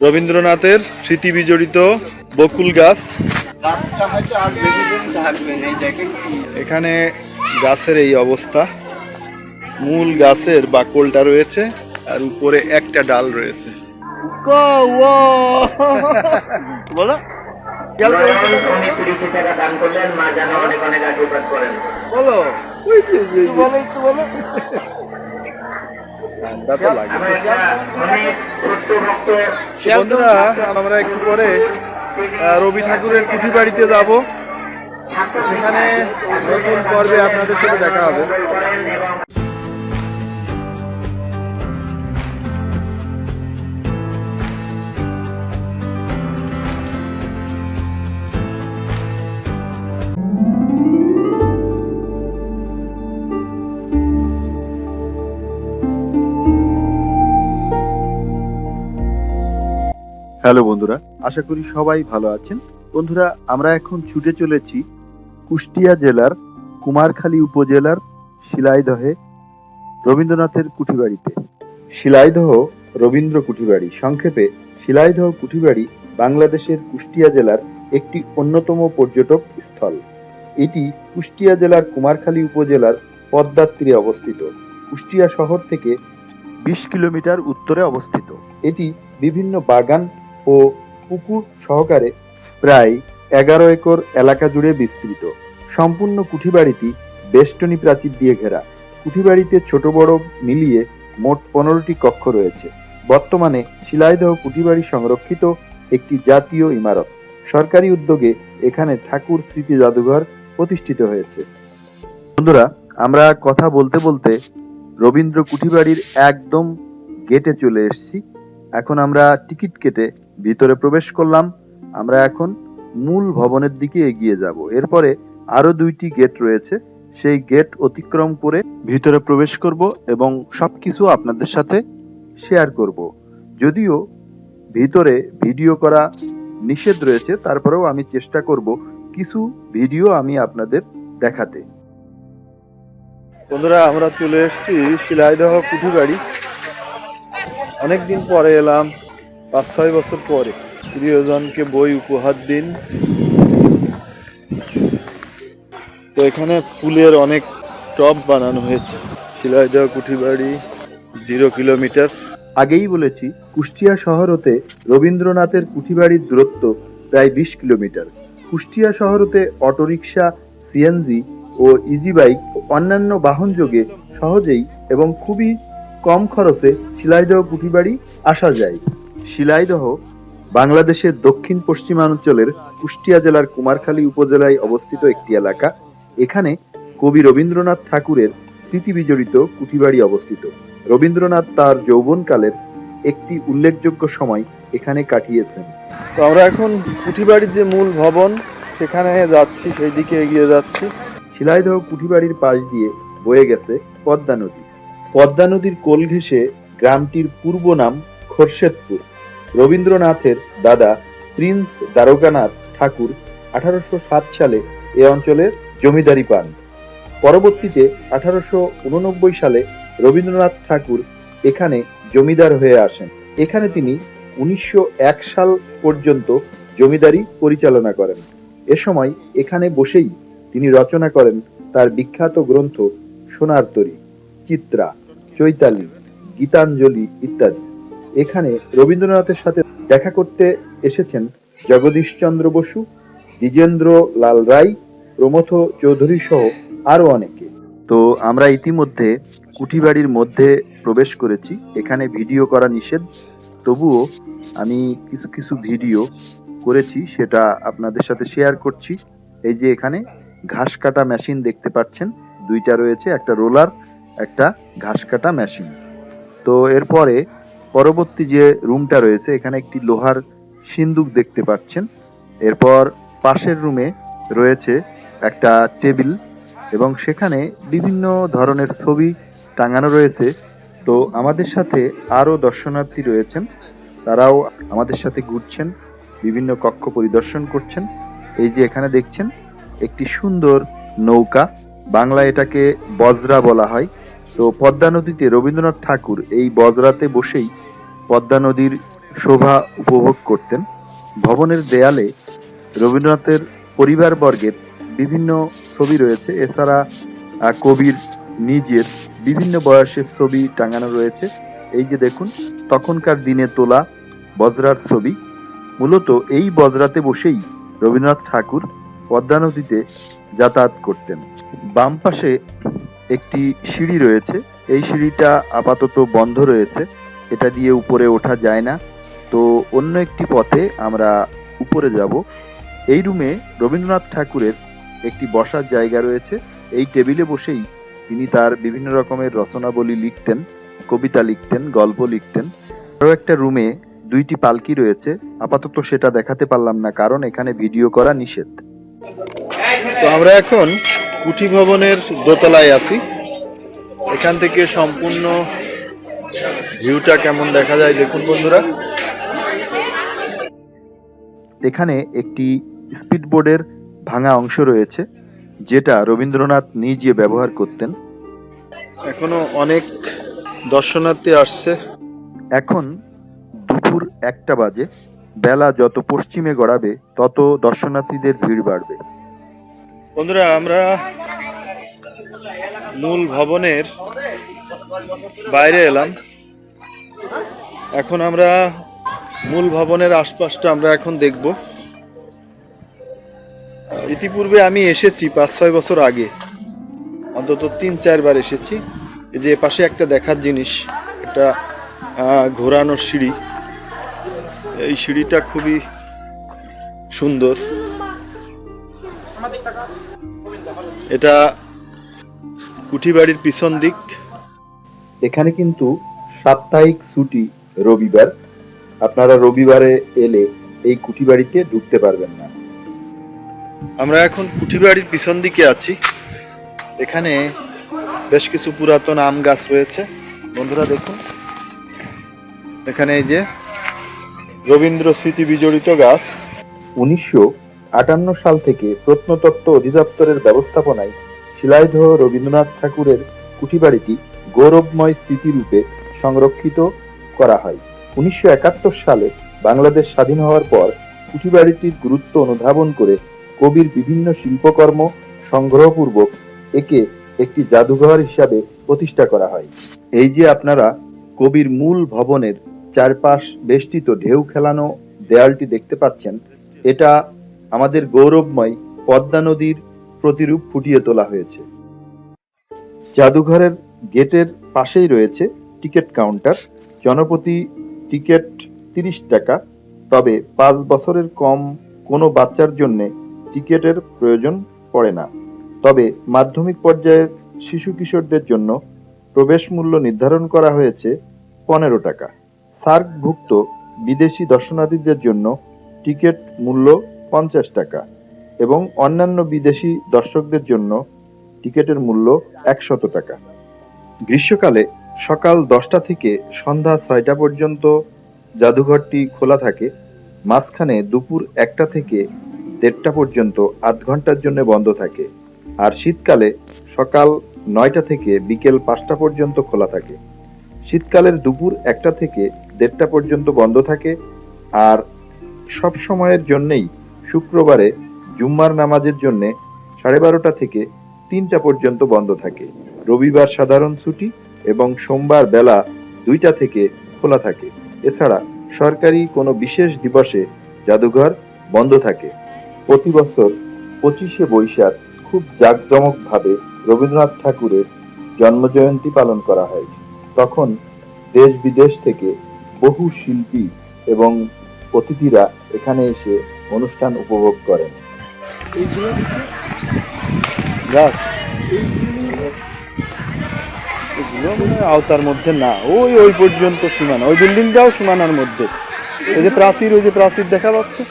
রবীন্দ্রনাথের স্মৃতি বিজড়িত বকুল গাছ। এখানে গাছের এই অবস্থা। মূল গাছের বাকলটা রয়েছে আর উপরে একটা ডাল রয়েছে। বলো। ওই যে, যে, যে। ঠান্ডা তো লাগছে অনেক উচ্চ রক্ত বন্ধুরা আমরা একটু পরে রবি ঠাকুরের কুঠি বাড়িতে যাব সেখানে নতুন পর্বে আপনাদের সাথে দেখা হবে হ্যালো বন্ধুরা, আশা করি সবাই ভালো আছেন। বন্ধুরা, আমরা এখন ছুটে চলেছি কুষ্টিয়া জেলার কুমারখালী উপজেলার শিলাইদহে রবীন্দ্রনাথের কুঠিবাড়িতে। শিলাইদহ রবীন্দ্র কুঠিবাড়ি। সংক্ষেপে, শিলাইদহ কুঠিবাড়ি বাংলাদেশের কুষ্টিয়া জেলার একটি অন্যতম পর্যটক স্থল। এটি কুষ্টিয়া জেলার কুমারখালী উপজেলার পদ্মার অবস্থিত। কুষ্টিয়া শহর থেকে বিশ কিলোমিটার উত্তরে অবস্থিত। এটি বিভিন্ন বাগান ও পুকুর সহকারে প্রায় এগারো একর এলাকা জুড়ে বিস্তৃত। সম্পূর্ণ কুঠিবাড়িটি বেষ্টনী প্রাচীর দিয়ে ঘেরা। কুঠিবাড়িতে ছোট বড় মিলিয়ে মোট পনেরোটি কক্ষ রয়েছে। বর্তমানে শিলাইদহ কুঠিবাড়ি সংরক্ষিত একটি জাতীয় ইমারত। সরকারি উদ্যোগে এখানে ঠাকুর স্মৃতি জাদুঘর প্রতিষ্ঠিত হয়েছে। বন্ধুরা, আমরা কথা বলতে বলতে রবীন্দ্র কুঠিবাড়ির একদম গেটে চলে এসেছি। এখন আমরা টিকিট কেটে ভিতরে প্রবেশ করলাম। আমরা এখন মূল ভবনের দিকে এগিয়ে যাব। এরপরে আরও দুইটি গেট রয়েছে। সেই গেট অতিক্রম করে ভিতরে প্রবেশ করব এবং সবকিছু আপনাদের সাথে শেয়ার করব। যদিও ভিতরে ভিডিও করা নিষেধ রয়েছে, তারপরেও আমি চেষ্টা করব কিছু ভিডিও আমি আপনাদের দেখাতে। বন্ধুরা, আমরা চলে এসেছি শিলাইদহ কুঠিবাড়ি অনেকদিন পরে এলাম, পাঁচ ছয় বছর পরে। প্রিয়জনকে বই উপহার দিন। তো এখানে ফুলের অনেক টব বানানো হয়েছে। Shilaidaha Kuthibari, zero kilometre. আগেই বলেছি, কুষ্টিয়া শহর হতে রবীন্দ্রনাথের কুঠিবাড়ির দূরত্ব প্রায় বিশ কিলোমিটার। কুষ্টিয়া শহর হতে অটোরিকশা, সিএনজি ও ইজি বাইক অন্যান্য বাহন যোগে সহজেই এবং খুবই কম খরচে শিলাইদহ কুঠিবাড়ি আসা যায়। শিলাইদহ বাংলাদেশের দক্ষিণ পশ্চিমাঞ্চলের কুষ্টিয়া জেলার কুমারখালী উপজেলায় অবস্থিত একটি এলাকা। এখানে কবি রবীন্দ্রনাথ ঠাকুরের স্মৃতি বিজড়িত কুঠিবাড়ি অবস্থিত। রবীন্দ্রনাথ তার যৌবনকালের একটি উল্লেখযোগ্য সময় এখানে কাটিয়েছেন। তো আমরা এখন কুঠিবাড়ির যে মূল ভবন, সেখানে যাচ্ছি সেই দিকে এগিয়ে যাচ্ছি। শিলাইদহ কুঠিবাড়ির পাশ দিয়ে বয়ে গেছে পদ্মা নদী। পদ্মা নদীর কোল ঘেঁষে গ্রামটির পূর্ব নাম খোরশেদপুর। রবীন্দ্রনাথের দাদা প্রিন্স দ্বারকানাথ ঠাকুর আঠারোশো সাত সালে এ অঞ্চলের জমিদারি পান। পরবর্তীতে আঠারোশো উননব্বই সালে রবীন্দ্রনাথ ঠাকুর এখানে জমিদার হয়ে আসেন। এখানে তিনি উনিশশো এক সাল পর্যন্ত জমিদারি পরিচালনা করেন। এ সময় এখানে বসেই তিনি রচনা করেন তার বিখ্যাত গ্রন্থ সোনার তরী, চিত্রা। চৈতালি, গীতাঞ্জলি ইত্যাদি। এখানে রবীন্দ্রনাথের সাথে দেখা করতে এসেছেন জগদীশচন্দ্র বসু, দ্বিজেন্দ্র লাল রায়, প্রমথ চৌধুরী সহ আরও অনেকে। তো আমরা ইতিমধ্যে কুঠিবাড়ির মধ্যে প্রবেশ করেছি। এখানে ভিডিও করা নিষেধ। তবুও আমি কিছু কিছু ভিডিও করেছি, সেটা আপনাদের সাথে শেয়ার করছি। এই যে এখানে ঘাস কাটা মেশিন দেখতে পাচ্ছেন। দুইটা রয়েছে, একটা রোলার একটা ঘাস কাটা মেশিন তো এরপরে পরবর্তী যে রুমটা রয়েছে, এখানে একটি লোহার সিন্দুক দেখতে পাচ্ছেন। এরপর পাশের রুমে রয়েছে একটা টেবিল এবং সেখানে বিভিন্ন ধরনের ছবি টাঙানো রয়েছে। তো আমাদের সাথে আরও দর্শনার্থী রয়েছেন। তারাও আমাদের সাথে ঘুরছেন, বিভিন্ন কক্ষ পরিদর্শন করছেন। এই যে এখানে দেখছেন, একটি সুন্দর নৌকা। বাংলা এটাকে বজরা বলা হয়। তো পদ্মা নদীতে রবীন্দ্রনাথ ঠাকুর এই বজরাতে বসেই পদ্মা নদীর শোভা উপভোগ করতেন। ভবনের দেয়ালে রবীন্দ্রনাথের পরিবারবর্গের বিভিন্ন ছবি রয়েছে। এছাড়া কবির নিজের বিভিন্ন বয়সের ছবি টাঙানো রয়েছে। এই যে দেখুন, তখনকার দিনে তোলা বজরার ছবি। মূলত এই বজরাতে বসেই রবীন্দ্রনাথ ঠাকুর পদ্মা নদীতে যাতায়াত করতেন। বাম পাশে একটি সিঁড়ি রয়েছে। এই সিঁড়িটা আপাতত বন্ধ রয়েছে। এটা দিয়ে উপরে ওঠা যায় না। তো অন্য একটি পথে আমরা উপরে যাব। এই রুমে রবীন্দ্রনাথ ঠাকুরের একটি বসার জায়গা রয়েছে। এই টেবিলে বসেই তিনি তার বিভিন্ন রকমের রচনাবলী লিখতেন, কবিতা লিখতেন, গল্প লিখতেন। আরও একটা রুমে দুইটি পালকি রয়েছে। আপাতত সেটা দেখাতে পারলাম না, কারণ এখানে ভিডিও করা নিষেধ। তো আমরা এখন কুঠি ভবনের দোতলায় আছি। এখান থেকে সম্পূর্ণ ভিউটা কেমন দেখা যায় দেখুন বন্ধুরা। এখানে একটি স্পিডবোর্ডের ভাঙা অংশ রয়েছে, যেটা রবীন্দ্রনাথ নিজে ব্যবহার করতেন। এখনও অনেক দর্শনার্থী আসছে। এখন দুপুর একটা বাজে, বেলা যত পশ্চিমে গড়াবে, তত দর্শনার্থীদের ভিড় বাড়বে। বন্ধুরা আমরা মূল ভবনের বাইরে এলাম। এখন আমরা মূল ভবনের আশপাশটা আমরা এখন দেখব। ইতিপূর্বে আমি এসেছি পাঁচ ছয় বছর আগে। অন্তত তিন চারবার এসেছি। এই যে পাশে একটা দেখার জিনিস একটা আহ, ঘোরানো সিঁড়ি। এই সিঁড়িটা খুবই সুন্দর। এটা কুঠিবাড়ির পিছন দিক। এখানে কিন্তু সাপ্তাহিক ছুটি রবিবার। আপনারা রবিবারে এলে এই কুঠিবাড়িতে ঢুকতে পারবেন না। আমরা এখন কুঠিবাড়ির পিছন দিকে আছি। এখানে বেশ কিছু পুরাতন আম গাছ রয়েছে। বন্ধুরা দেখুন। এখানে এই যে রবীন্দ্র স্মৃতি বিজড়িত গাছ। উনিশশো আটান্ন সাল থেকে প্রত্নতত্ত্ব অধিদপ্তরের ব্যবস্থাপনায় শিলাইদহ রবীন্দ্রনাথ ঠাকুরের কুঠিবাড়িটি গৌরবময় স্মৃতিরূপে সংরক্ষিত করা হয়। উনিশশো একাত্তর সালে বাংলাদেশ স্বাধীন হওয়ার পর কুঠিবাড়িটির গুরুত্ব অনুধাবন করে কবির বিভিন্ন শিল্পকর্ম সংগ্রহপূর্বক একে একটি জাদুঘর হিসাবে প্রতিষ্ঠা করা হয়। এই যে আপনারা কবির মূল ভবনের চারপাশ বেষ্টিত ঢেউ খেলানো দেয়ালটি দেখতে পাচ্ছেন, এটা আমাদের গৌরবময় পদ্মা নদীর প্রতিরূপ ফুটিয়ে তোলা হয়েছে। জাদুঘরের গেটের পাশেই রয়েছে টিকিট কাউন্টার। জনপ্রতি টিকিট তিরিশ টাকা। তবে পাঁচ বছরের কম কোনো বাচ্চার জন্য টিকিটের প্রয়োজন পড়ে না। তবে মাধ্যমিক পর্যায়ের শিশু কিশোরদের জন্য প্রবেশ মূল্য নির্ধারণ করা হয়েছে পনেরো টাকা। সার্কভুক্ত বিদেশি দর্শনার্থীদের জন্য টিকিট মূল্য পঞ্চাশ টাকা এবং অন্যান্য বিদেশি দর্শকদের জন্য টিকিটের মূল্য একশত টাকা। গ্রীষ্মকালে সকাল দশটা থেকে সন্ধ্যা ছয়টা পর্যন্ত জাদুঘরটি খোলা থাকে। মাঝখানে দুপুর একটা থেকে দেড়টা পর্যন্ত আধ ঘণ্টার জন্য বন্ধ থাকে আর শীতকালে সকাল নয়টা থেকে বিকেল পাঁচটা পর্যন্ত খোলা থাকে। শীতকালের দুপুর একটা থেকে দেড়টা পর্যন্ত বন্ধ থাকে আর সব সময়ের জন্যেই শুক্রবারে জুম্মার নামাজের জন্য সাড়ে বারোটা থেকে তিনটা পর্যন্ত বন্ধ থাকে। রবিবার সাধারণ ছুটি এবং সোমবার বেলা দুইটা থেকে খোলা থাকে। এছাড়া সরকারি কোনো বিশেষ দিবসে জাদুঘর বন্ধ থাকে। প্রতি বছর পঁচিশে বৈশাখ খুব জাঁকজমকভাবে রবীন্দ্রনাথ ঠাকুরের জন্মজয়ন্তী পালন করা হয়। তখন দেশ বিদেশ থেকে বহু শিল্পী এবং অতিথিরা এখানে এসে অনুষ্ঠান উপভোগ করেন। গাছ এগুলো মনে আওতার মধ্যে না ওই ওই পর্যন্ত সীমানা ওই বিল্ডিংটাও সীমানার মধ্যে। ওই যে প্রাচীর ওই যে প্রাচীর দেখা যাচ্ছে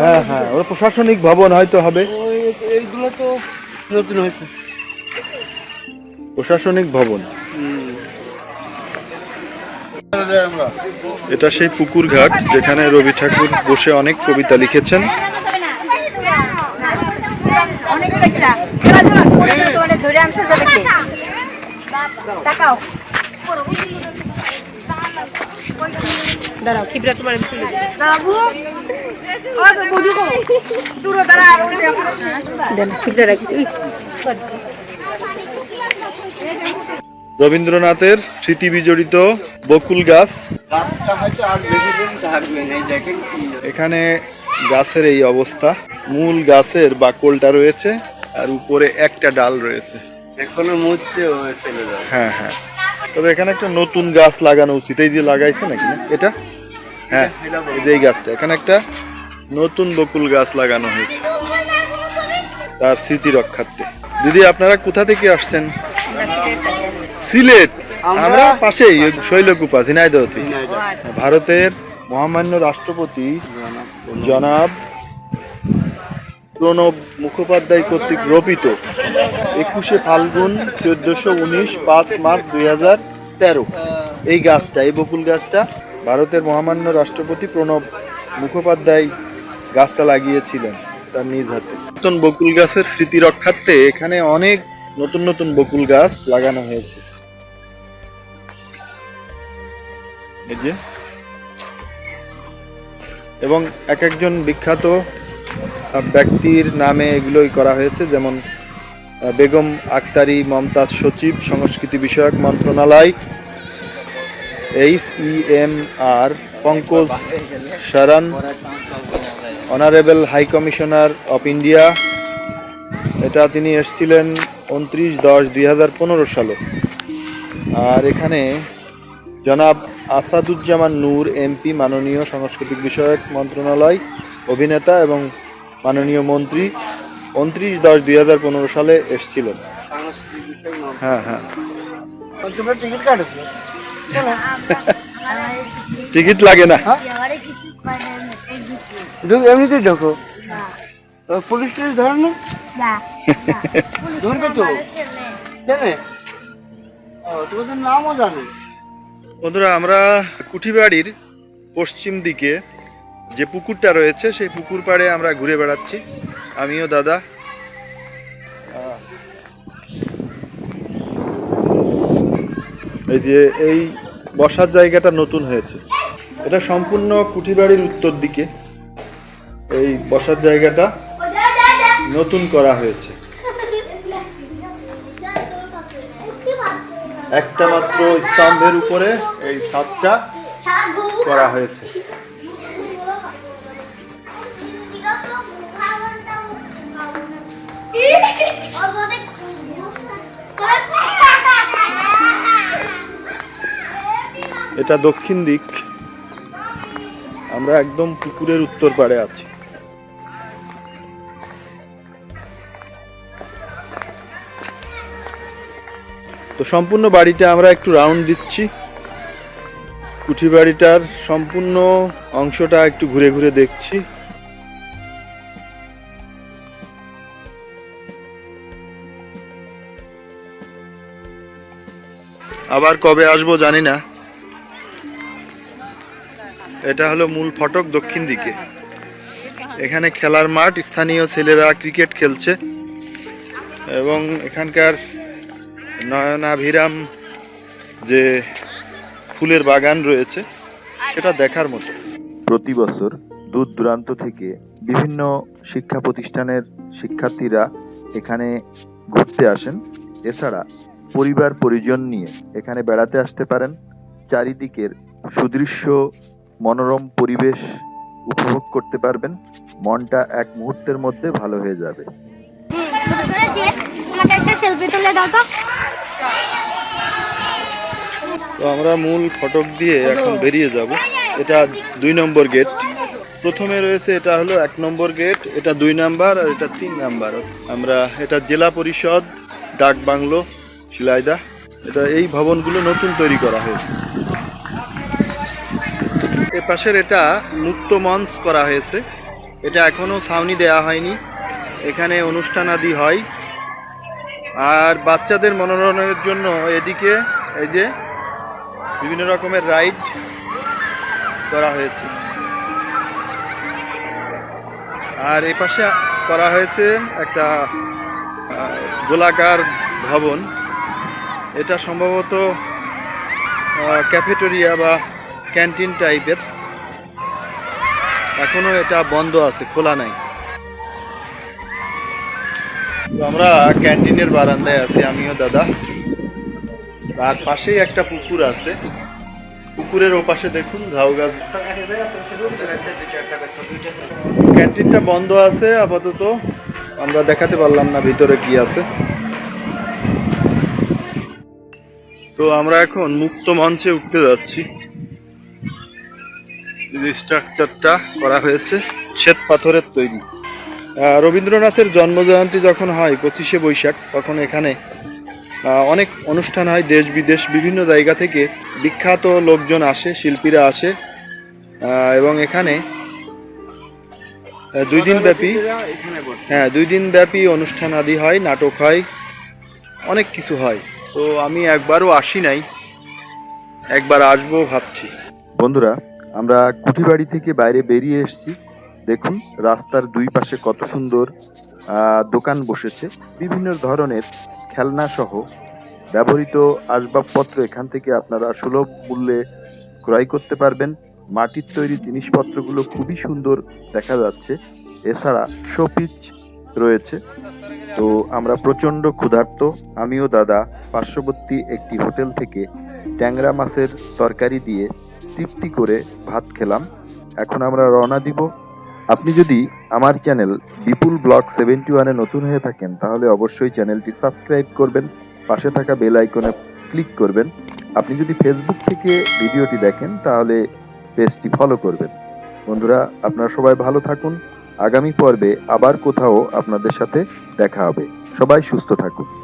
হ্যাঁ হ্যাঁ ওরা প্রশাসনিক ভবন হয়তো হবে। এইগুলো তো নতুন হয়েছে। প্রশাসনিক ভবন। এটা সেই পুকুর ঘাট যেখানে রবি ঠাকুর বসে অনেক কবিতা লিখেছেন। দাঁড়াও খিবরা তোমার দেন খিবরা রাখি। রবীন্দ্রনাথের স্মৃতি বিজড়িত বকুল গাছ। এখানে গাছের এই অবস্থা। মূল গাছের বাকলটা রয়েছে আর উপরে একটা ডাল রয়েছে। এখনও যাবে। হ্যাঁ হ্যাঁ। তবে এখানে একটা নতুন গাছ লাগানো উচিত। এই যে লাগাইছে নাকি না? এটা? হ্যাঁ এই যে এই গাছটা। এখানে একটা নতুন বকুল গাছ লাগানো হয়েছে। তার স্মৃতি রক্ষার্থে। দিদি আপনারা কোথা থেকে আসছেন? সিলেট। আমরা পাশেই শৈলকুপা ঝিনাইদহ থেকে। ভারতের মহামান্য রাষ্ট্রপতি জনাব প্রণব মুখোপাধ্যায় কর্তৃক রোপিত একুশে ফাল্গুন চোদ্দশো উনিশ পাঁচ মার্চ দুই হাজার তেরো। এই গাছটা এই বকুল গাছটা ভারতের মহামান্য রাষ্ট্রপতি প্রণব মুখোপাধ্যায় গাছটা লাগিয়েছিলেন তার নিজ হাতে। নতুন বকুল গাছের স্মৃতি রক্ষার্থে এখানে অনেক নতুন নতুন বকুল গাছ লাগানো হয়েছে। এই যে। এবং এক একজন বিখ্যাত ব্যক্তির নামে এগুলোই করা হয়েছে, যেমন বেগম আক্তারি মমতাজ সচিব, সংস্কৃতি বিষয়ক মন্ত্রণালয়, H E M R, Pankaj Saran honourable high commissioner of India. এটা তিনি এসেছিলেন উনত্রিশ দশ দুই সালে। আর এখানে জনাব আসাদুজ্জামান নূর এমপি মাননীয় সাংস্কৃতিক বিষয়ক মন্ত্রণালয় অভিনেতা এবং মাননীয় মন্ত্রী উনত্রিশ দশ দুই হাজার পনেরো সালে এসেছিলেন। হ্যাঁ হ্যাঁ। টিকিট লাগে না। এমনিতে ঢোকো পুলিশ টুলিশ ধরে না? ধরবে তো। জানে তোমাদের নামও জানে। বন্ধুরা, আমরা কুঠিবাড়ির পশ্চিম দিকে যে পুকুরটা রয়েছে, সেই পুকুর পাড়ে আমরা ঘুরে বেড়াচ্ছি। আমিও দাদা। এই যে এই বসার জায়গাটা নতুন হয়েছে। এটা সম্পূর্ণ কুঠিবাড়ির উত্তর দিকে। এই বসার জায়গাটা নতুন করা হয়েছে। একটা মাত্র স্তম্ভের উপরে এই সাতটা করা হয়েছে। এটা দক্ষিণ দিক। আমরা একদম পুকুরের উত্তর পাড়ে আছি। তো সম্পূর্ণ বাড়িটা আমরা একটু রাউন্ড দিচ্ছি। কুঠি বাড়িটার সম্পূর্ণ অংশটা একটু ঘুরে ঘুরে দেখছি। আবার কবে আসব জানি না। এটা হলো মূল ফটক দক্ষিণ দিকে। এখানে খেলার মাঠ, স্থানীয় ছেলেরা ক্রিকেট খেলছে এবং এখানকার নয়নাভিরাম যে ফুলের বাগান রয়েছে সেটা দেখার মতো। প্রতি বছর দূর দূরান্ত থেকে বিভিন্ন শিক্ষা প্রতিষ্ঠানের শিক্ষার্থীরা এখানে ঘুরতে আসেন। এছাড়া পরিবার পরিজন নিয়ে এখানে বেড়াতে আসতে পারেন। চারিদিকের সুদৃশ্য মনোরম পরিবেশ উপভোগ করতে পারবেন। মনটা এক মুহূর্তের মধ্যে ভালো হয়ে যাবে। আমাকে একটা সেলফি তুলে দাও তো। তো আমরা মূল ফটক দিয়ে এখন বেরিয়ে যাব। এটা দুই নম্বর গেট। প্রথমে রয়েছে এটা হলো এক নম্বর গেট। এটা দুই নাম্বার আর এটা তিন নাম্বার। আমরা এটা জেলা পরিষদ, ডাক বাংলো, শিলাইদা। এটা এই ভবনগুলো নতুন তৈরি করা হয়েছে। এ পাশের এটা মুক্ত মঞ্চ করা হয়েছে। এটা এখনও ছাউনি দেয়া হয়নি। এখানে অনুষ্ঠান আদি হয়। আর বাচ্চাদের মনোরঞ্জনের জন্য এদিকে এই যে বিভিন্ন রকমের রাইড করা হয়েছে। আর এই পাশে করা হয়েছে একটা গোলাকার ভবন। এটা সম্ভবত ক্যাফেটেরিয়া বা ক্যান্টিন টাইপের। এখনও এটা বন্ধ আছে, খোলা নাই। আমরা ক্যান্টিনের বারান্দায় আছি, আমিও দাদা। তার পাশেই একটা পুকুর আছে। পুকুরের ওপাশে দেখুন ঝাউ গাছ। ক্যান্টিনটা বন্ধ আছে, আপাতত। আমরা দেখাতে পারলাম না ভিতরে কি আছে। তো আমরা এখন মুক্ত মঞ্চে উঠতে যাচ্ছি। স্ট্রাকচারটা করা হয়েছে, শ্বেত পাথরের তৈরি। রবীন্দ্রনাথের জন্মজয়ন্তী যখন হয়, পঁচিশে বৈশাখ, তখন এখানে অনেক অনুষ্ঠান হয় দেশ বিদেশ, বিভিন্ন জায়গা থেকে। বিখ্যাত লোকজন আসে, শিল্পীরা আসে। এবং এখানে দুই দিন ব্যাপী হ্যাঁ দুই দিন ব্যাপী অনুষ্ঠান আদি হয়, নাটক হয়, অনেক কিছু হয়। তো আমি একবারও আসি নাই, একবার আসব ভাবছি। বন্ধুরা, আমরা কুঠিবাড়ি থেকে বাইরে বেরিয়ে এসেছি। দেখুন, রাস্তার দুই পাশে কত সুন্দর দোকান বসেছে। বিভিন্ন ধরনের খেলনা সহ ব্যবহৃত আসবাবপত্র এখান থেকে আপনারা সুলভ মূল্যে ক্রয় করতে পারবেন। মাটির তৈরি জিনিসপত্রগুলো খুবই সুন্দর দেখা যাচ্ছে। এছাড়া শোপিচ রয়েছে। তো আমরা প্রচণ্ড ক্ষুধার্ত। আমিও দাদা পার্শ্ববর্তী একটি হোটেল থেকে ট্যাংরা মাছের তরকারি দিয়ে তৃপ্তি করে ভাত খেলাম। এখন আমরা রওনা দিব আপনি যদি আমার চ্যানেল বিপুল ব্লগ সেভেন্টি ওয়ানে নতুন হয়ে থাকেন, তাহলে অবশ্যই চ্যানেলটি সাবস্ক্রাইব করবেন, পাশে থাকা বেল আইকনে ক্লিক করবেন। আপনি যদি ফেসবুক থেকে ভিডিওটি দেখেন, তাহলে পেজটি ফলো করবেন। বন্ধুরা, আপনারা সবাই ভালো থাকুন। আগামী পর্বে আবার কোথাও আপনাদের সাথে দেখা হবে। সবাই সুস্থ থাকুন।